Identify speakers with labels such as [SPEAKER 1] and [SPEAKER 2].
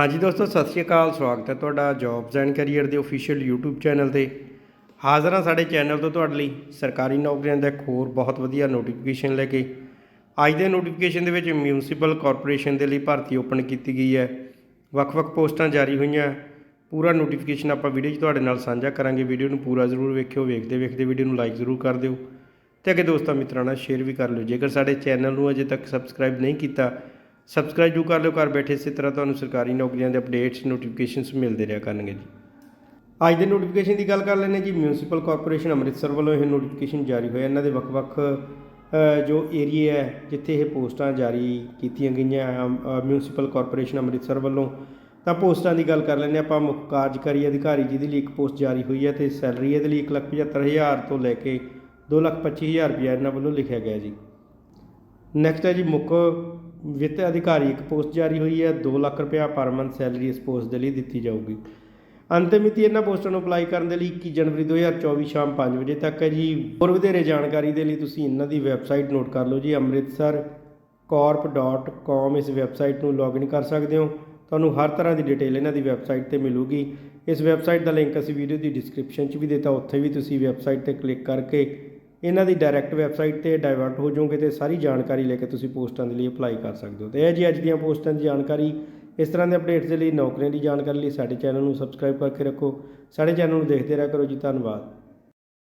[SPEAKER 1] ਹਾਂਜੀ ਦੋਸਤੋ, ਸਤਿ ਸ਼੍ਰੀ ਅਕਾਲ, ਸਵਾਗਤ ਹੈ ਤੁਹਾਡਾ ਜੌਬਸ ਐਂਡ ਕੈਰੀਅਰ ਦੇ ਅਫੀਸ਼ੀਅਲ YouTube ਚੈਨਲ ਤੇ। ਹਾਜ਼ਰ ਹਾਂ ਸਾਡੇ ਚੈਨਲ ਤੋਂ ਤੁਹਾਡੇ ਲਈ ਸਰਕਾਰੀ ਨੌਕਰੀਆਂ ਦਾ ਇੱਕ ਹੋਰ ਬਹੁਤ ਵਧੀਆ ਨੋਟੀਫਿਕੇਸ਼ਨ ਲੈ ਕੇ। ਅੱਜ ਦੇ ਨੋਟੀਫਿਕੇਸ਼ਨ ਦੇ ਵਿੱਚ ਮਿਊਨਿਸਪਲ ਕਾਰਪੋਰੇਸ਼ਨ ਦੇ ਲਈ ਭਰਤੀ ਓਪਨ ਕੀਤੀ ਗਈ ਹੈ। ਵੱਖ-ਵੱਖ ਪੋਸਟਾਂ ਜਾਰੀ ਹੋਈਆਂ। ਪੂਰਾ ਨੋਟੀਫਿਕੇਸ਼ਨ ਆਪਾਂ ਵੀਡੀਓ 'ਚ ਤੁਹਾਡੇ ਨਾਲ ਸਾਂਝਾ ਕਰਾਂਗੇ। ਵੀਡੀਓ ਨੂੰ ਪੂਰਾ ਜ਼ਰੂਰ ਵੇਖਿਓ। ਵੇਖਦੇ ਵੇਖਦੇ ਵੀਡੀਓ ਨੂੰ ਲਾਈਕ ਜ਼ਰੂਰ ਕਰ ਦਿਓ। ਤੇ ਅੱਗੇ ਦੋਸਤਾਂ ਮਿੱਤਰਾਂ ਨਾਲ ਸ਼ੇਅਰ ਵੀ ਕਰ ਲਿਓ। ਜੇਕਰ ਸਾਡੇ ਚੈਨਲ ਨੂੰ ਅਜੇ ਤੱਕ ਸਬਸਕ੍ਰਾਈਬ ਨਹੀਂ ਕੀਤਾ ਸਬਸਕ੍ਰਾਈਬ ਜੂ ਕਰ ਲਿਓ ਘਰ ਬੈਠੇ ਇਸੇ ਤਰ੍ਹਾਂ ਤੁਹਾਨੂੰ ਸਰਕਾਰੀ ਨੌਕਰੀਆਂ ਦੇ ਅਪਡੇਟਸ ਨੋਟੀਫਿਕੇਸ਼ਨਸ ਮਿਲਦੇ ਰਿਹਾ ਕਰਨਗੇ ਜੀ। ਅੱਜ ਦੇ ਨੋਟੀਫਿਕੇਸ਼ਨ ਦੀ ਗੱਲ ਕਰ ਲੈਂਦੇ ਜੀ ਮਿਊਨਿਸਪਲ ਕਾਰਪੋਰੇਸ਼ਨ ਅੰਮ੍ਰਿਤਸਰ ਵੱਲੋਂ ਇਹ ਨੋਟੀਫਿਕੇਸ਼ਨ ਜਾਰੀ ਹੋਇਆ। ਇਹਨਾਂ ਦੇ ਵੱਖ-ਵੱਖ ਜੋ ਏਰੀਆ ਹੈ ਜਿੱਥੇ ਇਹ ਪੋਸਟਾਂ ਜਾਰੀ ਕੀਤੀਆਂ ਗਈਆਂ ਅਮ, ਮਿਊਨਿਸਪਲ ਕਾਰਪੋਰੇਸ਼ਨ ਅੰਮ੍ਰਿਤਸਰ ਵੱਲੋਂ। ਤਾਂ ਪੋਸਟਾਂ ਦੀ ਗੱਲ ਕਰ ਲੈਂਦੇ ਆਪਾਂ ਮੁੱਖ ਕਾਰਜਕਾਰੀ ਅਧਿਕਾਰੀ ਜਿਹਦੇ ਲਈ ਇੱਕ ਪੋਸਟ ਜਾਰੀ ਹੋਈ ਹੈ ਤੇ ਸੈਲਰੀ ਇਹਦੇ ਲਈ 175000 ਤੋਂ ਲੈ ਕੇ 225000 ਰੁਪਇਆ ਇਹਨਾਂ ਵੱਲੋਂ ਲਿਖਿਆ ਗਿਆ ਜੀ। ਨੈਕਸਟ ਹੈ ਜੀ ਮੁੱਖ ਵਿੱਤ ਅਧਿਕਾਰੀ ਇੱਕ ਪੋਸਟ ਜਾਰੀ ਹੋਈ ਹੈ 2 ਲੱਖ ਰੁਪਇਆ ਪਰ ਮੰਥ ਸੈਲਰੀ ਇਸ ਪੋਸਟ ਦੇ ਲਈ ਦਿੱਤੀ ਜਾਊਗੀ। ਅੰਤਿਮ ਮਿਤੀ ਇਹਨਾਂ ਪੋਸਟਾਂ ਨੂੰ ਅਪਲਾਈ ਕਰਨ ਦੇ ਲਈ 21 ਜਨਵਰੀ 2024 ਸ਼ਾਮ 5 ਵਜੇ ਤੱਕ ਹੈ ਜੀ। ਹੋਰ ਵਧੇਰੇ ਜਾਣਕਾਰੀ ਦੇ ਲਈ ਤੁਸੀਂ ਇਹਨਾਂ ਦੀ ਵੈਬਸਾਈਟ ਨੋਟ ਕਰ ਲਓ ਜੀ, ਅੰਮ੍ਰਿਤਸਰ corp.com ਇਸ ਵੈਬਸਾਈਟ ਨੂੰ ਲੌਗਇਨ ਕਰ ਸਕਦੇ ਹੋ। ਤੁਹਾਨੂੰ ਹਰ ਤਰ੍ਹਾਂ ਦੀ ਡਿਟੇਲ ਇਹਨਾਂ ਦੀ ਵੈਬਸਾਈਟ ਤੇ ਮਿਲੂਗੀ। ਇਸ ਵੈਬਸਾਈਟ ਦਾ ਲਿੰਕ ਅਸੀਂ ਵੀਡੀਓ ਦੀ ਡਿਸਕ੍ਰਿਪਸ਼ਨ 'ਚ ਵੀ ਦਿੱਤਾ, ਉੱਥੇ ਵੀ ਤੁਸੀਂ ਵੈਬਸਾਈਟ ਤੇ ਕਲਿੱਕ ਕਰਕੇ ਇਹਨਾਂ ਦੀ ਡਾਇਰੈਕਟ ਵੈਬਸਾਈਟ ਤੇ ਡਾਇਵਰਟ ਹੋ ਜਾਓਗੇ ਤੇ ਸਾਰੀ ਜਾਣਕਾਰੀ ਲੈ ਕੇ ਤੁਸੀਂ ਪੋਸਟਾਂ ਦੇ ਲਈ ਅਪਲਾਈ ਕਰ ਸਕਦੇ ਹੋ। ਤੇ ਇਹ ਜੀ ਅੱਜ ਦੀਆਂ ਪੋਸਟਾਂ ਦੀ ਜਾਣਕਾਰੀ, ਇਸ ਤਰ੍ਹਾਂ ਦੇ ਅਪਡੇਟਸ ਦੇ ਲਈ ਨੌਕਰੀਆਂ ਦੀ ਜਾਣਕਾਰੀ ਲਈ ਸਾਡੇ ਚੈਨਲ ਨੂੰ ਸਬਸਕ੍ਰਾਈਬ ਕਰਕੇ ਰੱਖੋ। ਸਾਡੇ ਚੈਨਲ ਨੂੰ ਦੇਖਦੇ ਰਿਹਾ ਕਰੋ ਜੀ, ਧੰਨਵਾਦ।